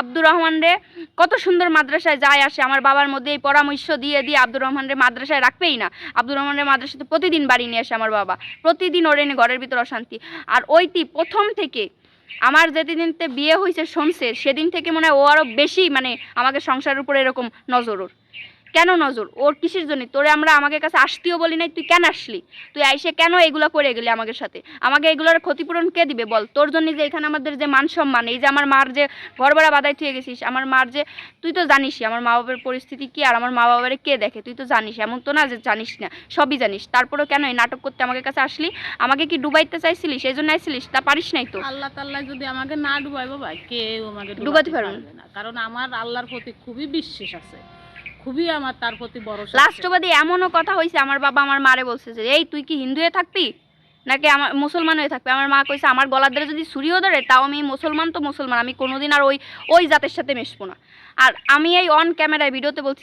আব্দুর রহমান রে, কত সুন্দর মাদ্রাসায় যায় আসে। আমার বাবার মধ্যে এই পরামর্শ দিয়ে দিয়ে আব্দুর রহমান রে মাদ্রাসায় রাখবেই না। আব্দুর রহমান রে মাদ্রাসাতে প্রতিদিন বাড়ি নিয়ে আসে আমার বাবা। প্রতিদিন ওর এনে ঘরের ভিতর অশান্তি। আর ওইটি প্রথম থেকে আমার যেদিনতে বিয়ে হয়েছে শুনছে সেদিন থেকে মনে হয় ও আরও বেশি মানে আমাকে সংসারের উপরে এরকম নজর ওর। কেন নজর? ওর কিসের জন্য? তোরে আমরা আমাকে কাছে আসতেও বলি নাই তুই কেন আসলি? তুই আইসে কেন এগুলো করে গেলি আমাদের সাথে? আমাকে এগুলোর ক্ষতিপূরণ কে দিবে বল? তোর জন্য যে এখানে আমাদের যে মান সম্মান এই যে আমার মার যে ঘর ভাড়া বাদায় থুয়ে গেছিস আমার মার যে তুই তো জানিসই আমার মা বাবার পরিস্থিতি কি আর আমার মা বাবারে কে দেখে? তুই তো জানিস এমন তো না যে জানিস না সবই জানিস। তারপরেও কেন এই নাটক করতে আমাকে কাছে আসলি? আমাকে কি ডুবাইতে চাইছিলি? সেই জন্য আইছিলিস? তা পারিস নাই তো? আল্লাহ তাল্লাহ যদি আমাকে না ডুবাই বাবা কেউ আমাকে ডুবাতে পারবে না। কারণ আমার আল্লাহর প্রতি খুবই বিশ্বাস আছে। খুবই আমার তার প্রতি বড় লাস্ট এমনও কথা হয়েছে আমার বাবা আমার মারে বলছে যে, এই, তুই কি হিন্দু হয়ে থাকবি? নাকি আমার মুসলমান হয়ে থাকবে? আমার মা কইছে, আমার গলার ধরে যদি ছুরিও ধরে, তাও আমি মুসলমান তো মুসলমান, আমি কোনোদিন আর ওই ওই জাতের সাথে মিশবো না। আর আমি এই অন ক্যামেরায় ভিডিওতে বলছি